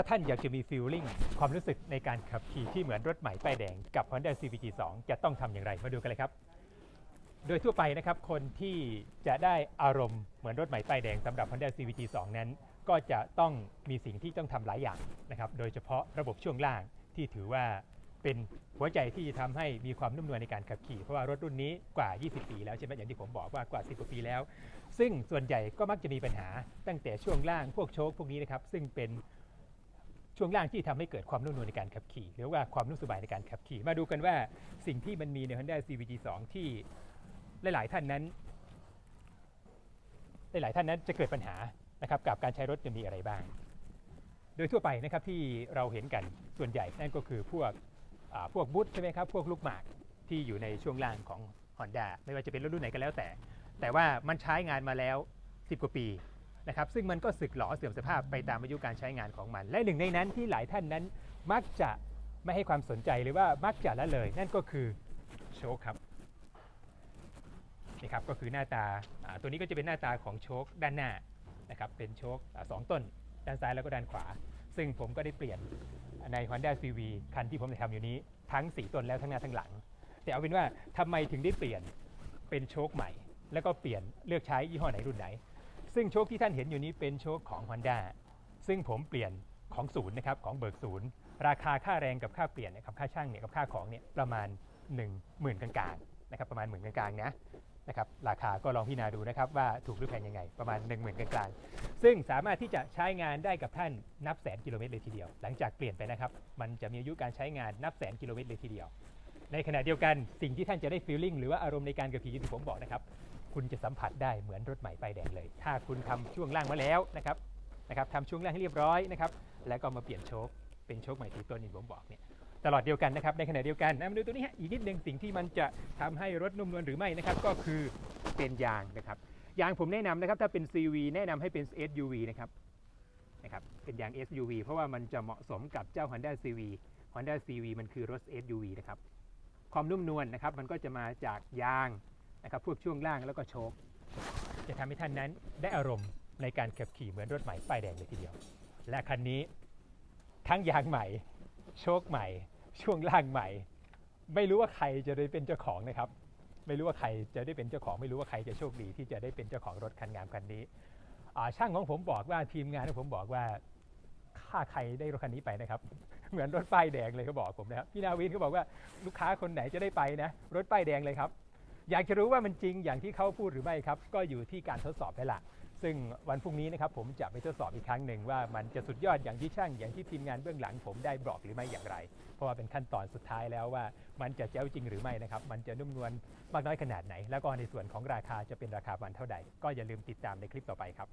าท่านอยากจะมีฟีลลิ่งความรู้สึกในการขับขี่ที่เหมือนรถใหม่ป้ายแดงกับ Honda CVT 2จะต้องทำอย่างไรมาดูกันเลยครับ โดยทั่วไปนะครับคนที่จะได้อารมณ์เหมือนรถใหม่ป้ายแดงสำหรับ Honda CVT 2นั้น ก็จะต้องมีสิ่งที่ต้องทำหลายอย่างนะครับโดยเฉพาะระบบช่วงล่างที่ถือว่าเป็นหัวใจที่จะทำให้มีความนุ่มนวลในการขับขี่ เพราะว่ารถรุ่นนี้กว่า 20 ปีแล้วใช่ไหมอย่างที่ผมบอกว่ากว่า 10กว่าปีแล้ว ซึ่งส่วนใหญ่ก็มักจะมีปัญหาตั้งแต่ช่วงล่างพวกโชคพวกนี้นะครับ ซึ่งเป็น ช่วงล่างที่ทำให้เกิดความนุ่มนวลในการขับขี่ หรือว่าความนุ่มสบายในการขับขี่ มาดูกันว่าสิ่งที่มันมีใน Honda CVT 2 ที่หลาย ๆ ท่านนั้น หลาย ๆ ท่านนั้นจะเกิดปัญหานะครับกับการใช้รถจะมีอะไรบ้าง โดยทั่วไปนะครับที่เราเห็นกันส่วนใหญ่นั่นก็คือพวกพวกบุ๊ทใช่ไหมครับพวกลูกหมากที่อยู่ในช่วงล่างของ Honda ไม่ว่าจะเป็นรถรุ่นไหนก็แล้วแต่ แต่ว่ามันใช้งานมาแล้ว 10 กว่าปี นะครับซึ่งมันก็สึกหรอเสื่อมสภาพไปตามอายุการใช้งานของมัน และหนึ่งในนั้นที่หลายท่านนั้นมักจะไม่ให้ความสนใจหรือว่ามักจะละเลย นั่นก็คือโชคครับนี่ครับก็คือหน้าตาตัวนี้ก็จะเป็นหน้าตาของโชคด้านหน้านะครับเป็นโชคสองต้น ด้านซ้ายแล้วก็ด้านขวา ซึ่งผมก็ได้เปลี่ยนใน Honda CV คันที่ผมจะทำอยู่นี้ทั้ง 4ต้นแล้วทั้งหน้าทั้งหลัง แต่เอาเป็นว่าทำไมถึงได้เปลี่ยนเป็นโชคใหม่ แล้วก็เปลี่ยนเลือกใช้ยี่ห้อไหนรุ่นไหน ซึ่งโชคที่ท่านเห็นอยู่นี้เป็นโชคของ Honda ซึ่งผมเปลี่ยนของศูนย์นะครับของเบิกศูนย์ ราคาค่าแรงกับค่าเปลี่ยนนี่ยกับค่าช่างเนี่ยกับค่าของเนี่ยประมาณ 1 0,000กลางๆนะครับประมาณหมื่นกลางๆนะนะครับราคาก็ลองพิจารณาดูนะครับว่าถูกหรือแพงยังไงประมาณ 1 0,000กลางๆซึ่งสามารถที่จะใช้งานได้กับท่านนับแสนกิโลเมตรเลยทีเดียว หลังจากเปลี่ยนไปนะครับมันจะมีอายุการใช้งานนับแสนกิโลเมตรเลยทีเดียว ในขณะเดียวกันสิ่งที่ท่านจะได้ฟีลลิ่งหรือว่าอารมณ์ในการขับขี่ที่ผมบอกนะครับ คุณจะสัมผัสได้เหมือนรถใหม่ป้ายแดงเลย ถ้าคุณทำช่วงล่างมาแล้วนะครับนะครับทำช่วงล่างให้เรียบร้อยนะครับแล้วก็มาเปลี่ยนโชคเป็นโชคใหม่ที่ตัวนี้ผมบอกเนี่ยตลอดเดียวกันนะครับในขณะเดียวกันนะมาดูตัวนี้ฮะอีกนิดหนึ่งสิ่งที่มันจะทำให้รถนุ่มนวลหรือไม่นะครับก็คือเป็นยางนะครับยางผมแนะนำนะครับถ้าเป็น CV แนะนำให้เป็น SUV นะครับนะครับเป็นยาง SUV เพราะว่ามันจะเหมาะสมกับเจ้า Honda CV Honda CV มันคือรถ SUV นะครับความนุ่มนวลนะครับมันก็จะมาจากยาง นะครับพวกช่วงล่างแล้วก็โชคจะทำให้ท่านนั้นได้อารมณ์ในการขับขี่เหมือนรถใหม่ป้ายแดงเลยทีเดียว และคันนี้ทั้งยางใหม่ โชคใหม่ ช่วงล่างใหม่ ไม่รู้ว่าใครจะได้เป็นเจ้าของนะครับ ไม่รู้ว่าใครจะได้เป็นเจ้าของ ไม่รู้ว่าใครจะโชคดีที่จะได้เป็นเจ้าของรถคันงามคันนี้ช่างของผมบอกว่าทีมงานของผมบอกว่าถ้าใครได้รถคันนี้ไปนะครับ เหมือนรถป้ายแดงเลยเขาบอกผมนะครับพี่นาวินเขาบอกว่าลูกค้าคนไหนจะได้ไปนะ รถป้ายแดงเลยครับ อยากจะรู้ว่ามันจริงอย่างที่เขาพูดหรือไม่ครับ ก็อยู่ที่การทดสอบไปละซึ่งวันพรุ่งนี้นะครับผมจะไปทดสอบอีกครั้งหนึ่งว่ามันจะสุดยอดอย่างที่ช่างอย่างที่ทีมงานเบื้องหลัง ผมได้บอกหรือไม่อย่างไร เพราะว่าเป็นขั้นตอนสุดท้ายแล้วว่า มันจะเจ้าจริงหรือไม่นะครับมันจะนุ่มนวลมากน้อยขนาดไหน แล้วก็ในส่วนของราคาจะเป็นราคาวันเท่าใด ก็อย่าลืมติดตามในคลิปต่อไปครับ